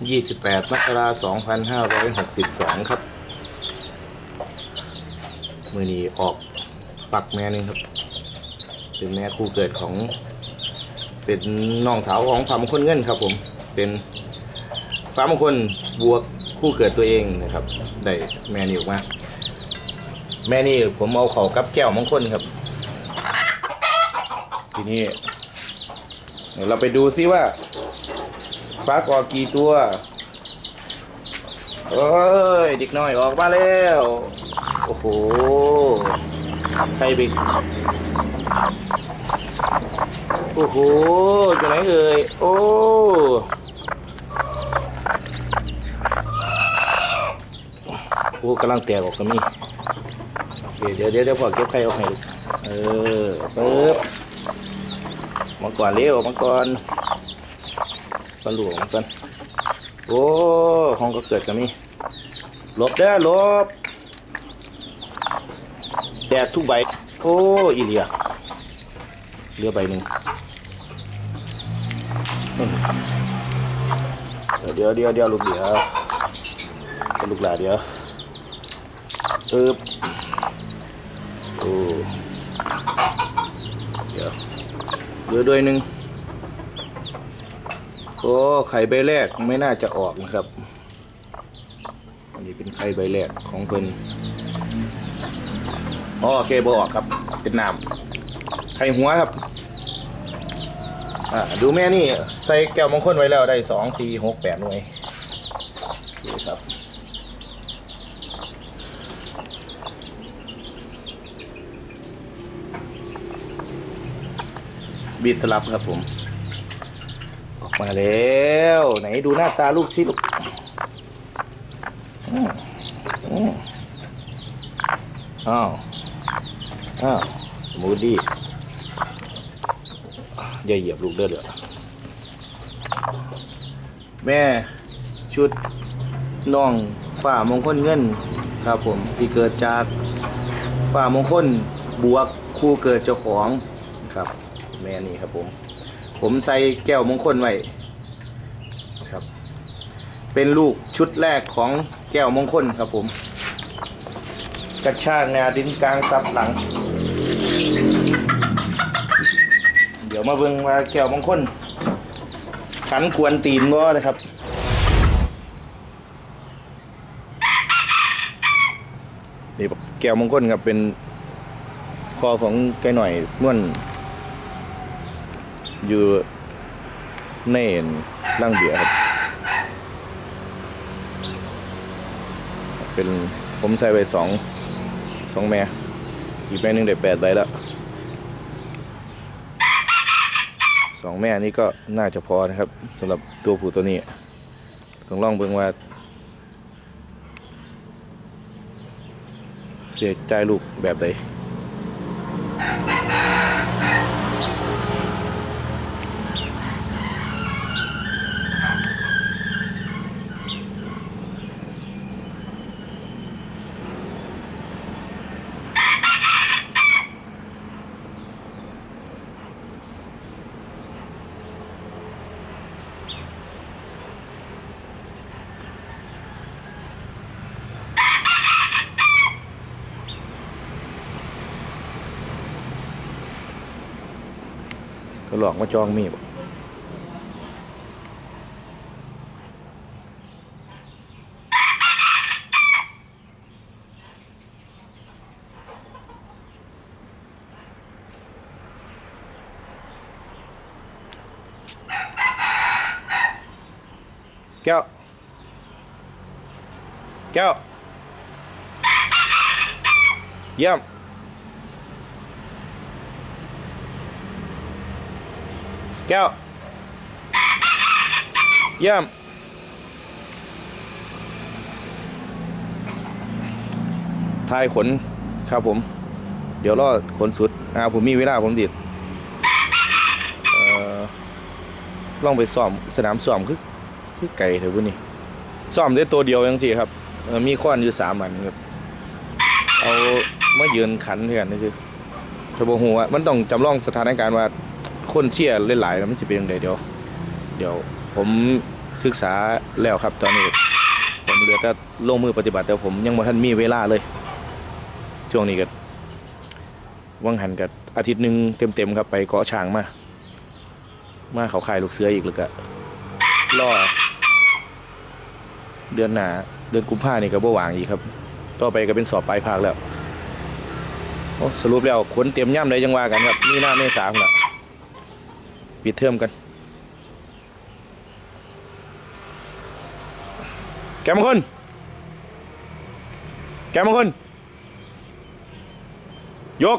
28มกราคม2562 ครับ มือนี้ออกฝักแม่นึงครับ เป็นแม่คู่เกิดของ เป็นน้องสาวของฟาร์มงคลเงินครับผม เป็นฟาร์มงคลบวกคู่เกิดตัวเองนะครับ ได้แม่นี่ออกมา แม่นี่ผมเอาเขากับแก้วมงคลครับ ทีนี้เราไปดูซิว่า ฟักอกี่ตัวเอ้ยเด็กน้อยออกมาแล้ว โอ้โหใครไปโอ้โหอยู่ไหนเอ่ยโอ้โอ้กำลังแตกออกก็มีเดี๋ยวเดี๋ยวเดี๋ยวพอเก็บไข่ออกให้ลูกเออปึ๊บมาก่อนเร็วมาก่อน ปลาหลวงกันโอ้ห้องก็เกิดกันนี่หลบเด้อหลบแดดทุกใบ โอ้อีเลียเหลือใบหนึ่งเดี๋ยวเดี๋ยวเดี๋ยวลูกเดี๋ยวลูกหลาเดี๋ยวปึ๊บโอ้เดี๋ยวเหลือด้วยหนึ่ง โอ้ไข่ใบแรกไม่น่าจะออกนะครับ อันนี้เป็นไข่ใบแรกของเพิ่นอ๋อโอเคบออกครับ เป็นน้ำไข่หัวครับดูแม่นี่ใส่แก้วมงคลไว้แล้วได้สองสี่หกแปดหน่วยโอเครับบีดสลับครับผม มาแล้วไหนดูหน้าตาลูกสิลูกอ้าวอ้าวมูดี้อย่าเหยียบลูกเด้อเด้อแม่ชุดน้องฝ่ามงคลเงินครับผมที่เกิดจากฝ่ามงคลบวกคู่เกิดเจ้าของครับ แม่นี่ครับผม ผมใส่แก้วมงคลไว้ครับ เป็นลูกชุดแรกของแก้วมงคลครับผม กระชากงาดินกลางตับหลัง เดี๋ยวมาเบิ่งว่าแก้วมงคลขันกวนตีนบ่นะครับนี่แก้วมงคลครับเป็นคอของไก่หน่อยนวล อยู่ในร่างเบียครับ เป็นผมใส่ไปสองสองแม่อีกแม่หนึ่งได้แปดใบแล้วสองแม่นี้ก็น่าจะพอนะครับสำหรับตัวผู้ตัวนี้ต้องลองเบิ่งว่า เสียใจลูกแบบใด ก็หลอกมาจองมีบ่แก้ว แก้ว เยี่ยม แก้ว เยี่ยม ทายขน ครับผม เดี๋ยวรอขนสุด อ่า ผมมีเวลาผมดิดลองไปซ้อม สนามซ้อมคือคือไก่เถอะพวกนี้ซ้อมได้ตัวเดียวยังสิครับ มีค้อนอยู่สามอันครับ เอามายืนขันเถื่อนนี่คือถ้าบอกหัวมันต้องจำลองสถานการณ์ว่า คนเชียร์หลายๆมันจะเป็นยังไงเดี๋ยว เดี๋ยวผมศึกษาแล้วครับตอนนี้ ผมเหลือแต่ลงมือปฏิบัติแต่ผมยังบ่ทันมีเวลาเลย ช่วงนี้ก็วังหันกับอาทิตย์หนึ่งเต็มๆครับไปเกาะช้างมา มาเขาขายลูกเสืออีกแล้วก็ล่อเดือนหนาเดือนกุมภานี่ก็บ่ว่างอีกครับ ต่อไปก็เป็นสอบปลายภาคแล้วสรุปแล้วขนเตรียมย่ำเลยยังว่ากันครับนี่หน้าเมษาพุ่นละ ปิดเทอมกัน แกมงคนแกมงคนยก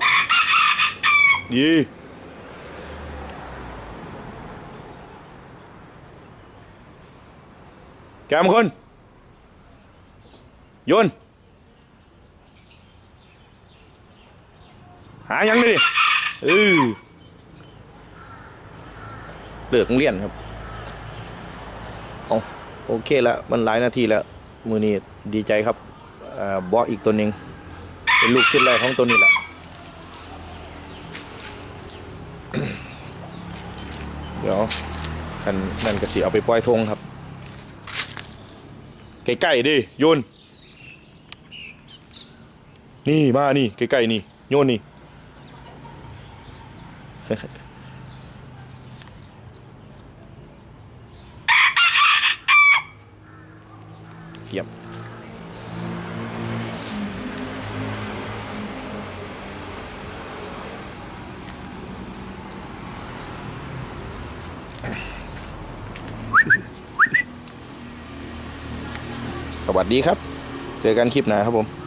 ดีแกมงคนโยนหายังดิเออ เลิกโรงเรียนครับโอเคแล้วมันหลายนาทีแล้วมือนี้ดีใจครับอ่าบอสอีกตัวหนึ่งเป็นลูกชุดแรกของตัวนี้แหละเดี๋ยวกันนั่นก็สิเอาไปปล่อยทงครับใกล้ๆดิโยนนี่มานี่ใกล้ๆนี่โยนนี่ เกียมสวัสดีครับ เจอกันคลิปหน้าครับผม